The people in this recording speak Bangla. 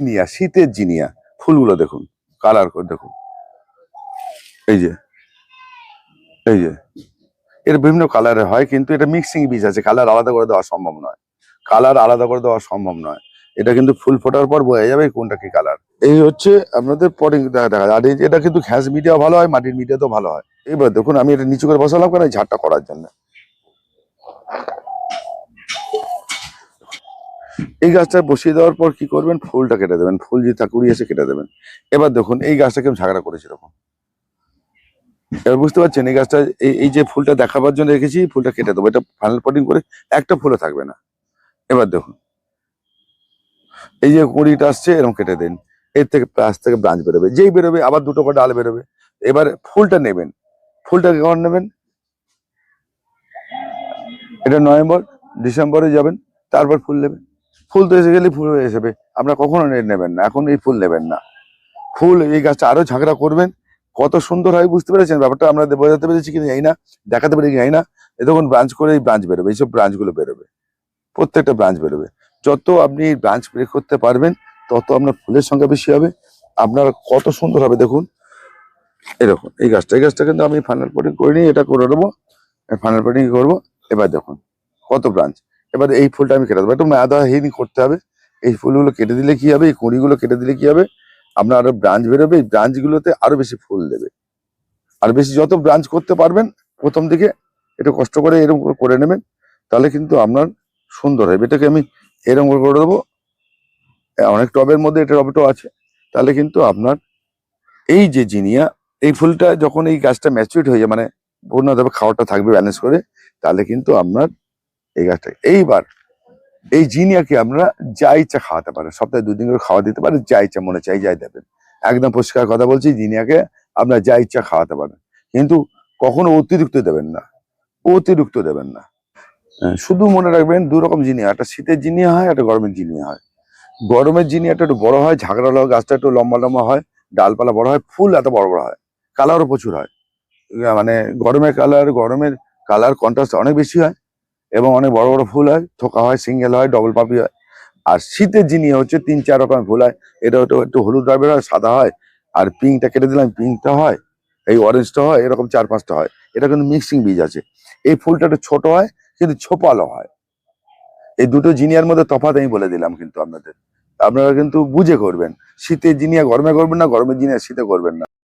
জিনিয়া, শীতের জিনিয়া। ফুলগুলো দেখুন কালার করে দেখুন। এই যে এই যে। এর বিভিন্ন কালারের হয়, কিন্তু এটা মিক্সিং বীজ আছে। কালার আলাদা করে দেওয়া সম্ভব নয়। কালার আলাদা করে দেওয়া সম্ভব নয়। এটা কিন্তু ফুল ফোটার পর বোঝা যাবে কোনটা কি কালার এই হচ্ছে আপনাদের পটিং দেখা যায়। আর এটা কিন্তু ঘ্যাস মিডিয়া ভালো হয়, মাটির মিডিয়াতেও ভালো হয়। এবার দেখুন, আমি এটা নিচু করে বসালাম কেন? এই ঝাড়টা করার জন্য। এই গাছটা বসিয়ে দেওয়ার পর কি করবেন? ফুলটা কেটে দেবেন। ফুল যে তা কুড়িয়েছে কেটে দেবেন। এবার দেখুন, এই গাছটাকে আমি ঝাগড়া করেছি এরকম। এবার বুঝতে পারছেন, এই গাছটা, এই এই যে ফুলটা দেখাবার জন্য রেখেছি, ফুলটা কেটে দেবো। এটা ফাইনাল পটিং করে একটা ফুলও থাকবে না। এবার দেখুন, এই যে কুড়িটা আসছে, এরকম কেটে দিন। এর থেকে প্লাস থেকে ব্রাঞ্চ বেরোবে। যেই বেরোবে, আবার দুটো করে ডাল বেরোবে। এবার ফুলটা নেবেন। ফুলটা কখন নেবেন? এটা নভেম্বর, ডিসেম্বরে যাবেন, তারপর ফুল নেবেন। ফুল তো এসে গেলে ফুল হয়ে যাবে। আপনারা কখনো নে- নেবেন না, এখন এই ফুল নেবেন না। ফুল এই গাছটা আরও ঝাঁকড়া করবেন, কত সুন্দর হয় বুঝতে পেরেছেন? ব্যাপারটা আমরা বোঝাতে পেরেছি কিনা জানি না, দেখাতে পেরেছি জানি না। এ তখন ব্রাঞ্চ করে এই ব্রাঞ্চ বেরোবে, এইসব ব্রাঞ্চগুলো বেরোবে। প্রত্যেকটা ব্রাঞ্চ বেরোবে। যত আপনি ব্রাঞ্চ ব্রেক করতে পারবেন, তত আপনার ফুলের সংখ্যা বেশি হবে। আপনার কত সুন্দর হবে দেখুন। এরকম এই গাছটা এই গাছটা কিন্তু আমি ফাইনাল পটিং করে নিই এটা করে নেব। ফাইনাল পটিং করব। এবার দেখুন, কত ব্রাঞ্চ এবার এই ফুলটা আমি কেটে দেবো। একটু মেয়াদা হেনি করতে হবে। এই ফুলগুলো কেটে দিলে কি হবে? এই কুঁড়িগুলো কেটে দিলে কি হবে? আপনার আরও ব্রাঞ্চ বেরোবে, এই ব্রাঞ্চ গুলোতে আরও বেশি ফুল দেবে। আর বেশি যত ব্রাঞ্চ করতে পারবেন, প্রথম দিকে একটু কষ্ট করে এরকম করে নেবেন, তাহলে কিন্তু আপনার সুন্দর হবে। এটাকে আমি এরকম করে দেবো। অনেক টবের মধ্যে এটা টবেটাও আছে। তাহলে কিন্তু আপনার এই যে জিনিয়া, এই ফুলটা যখন এই গাছটা ম্যাচুরিট হয়ে যায় মানে পূর্ণভাবে খাওয়াটা থাকবে ব্যালেন্স করে, তাহলে কিন্তু আপনার এই গাছটা। এইবার এই জিনিয়াকে আপনারা যা ইচ্ছা খাওয়াতে পারেন। সপ্তাহে দুদিন করে খাওয়া দিতে পারেন যা ইচ্ছা মনে চাই যাই দেবেন। একদম পরিষ্কার কথা বলছি জিনিয়াকে আপনারা যা ইচ্ছা খাওয়াতে পারেন। কিন্তু কখনো অতিরিক্ত দেবেন না অতিরিক্ত দেবেন না। হ্যাঁ, শুধু মনে রাখবেন দু রকম জিনিয়া একটা শীতের জিনিয়া হয় একটা গরমের জিনিয়া হয়। গরমের জিনিয়াটা একটু বড় হয় ঝাঁকড়া লাগা গাছটা একটু লম্বা লম্বা হয় ডালপালা বড় হয় ফুল এত বড় বড় হয় কালারও প্রচুর হয়। মানে গরমের কালার গরমের কালার কন্ট্রাস্ট অনেক বেশি হয়। এবং অনেক বড় বড় ফুল হয়, থোকা হয়, সিঙ্গেল হয় ডবল পাপড়ি হয়। আর শীতের জিনিয়া হচ্ছে তিন চার রকমের ফুল হয়। এটা একটু একটু হলুদ টাইপের হয়, সাদা হয়, আর পিঙ্কটা কেটে দিলাম, পিঙ্কটা হয়, এই অরেঞ্জটা হয়, এরকম চার পাঁচটা হয়। এটা কিন্তু মিক্সিং বীজ আছে। এই ফুলটা একটু ছোট হয়, কিন্তু ছোপালো হয়। এই দুটো জিনিয়ার মধ্যে তফাৎ আমি বলে দিলাম কিন্তু আপনাদের। আপনারা কিন্তু বুঝে করবেন। শীতের জিনিয়া গরমে করবেন না, গরমের জিনিয়া শীতে করবেন না।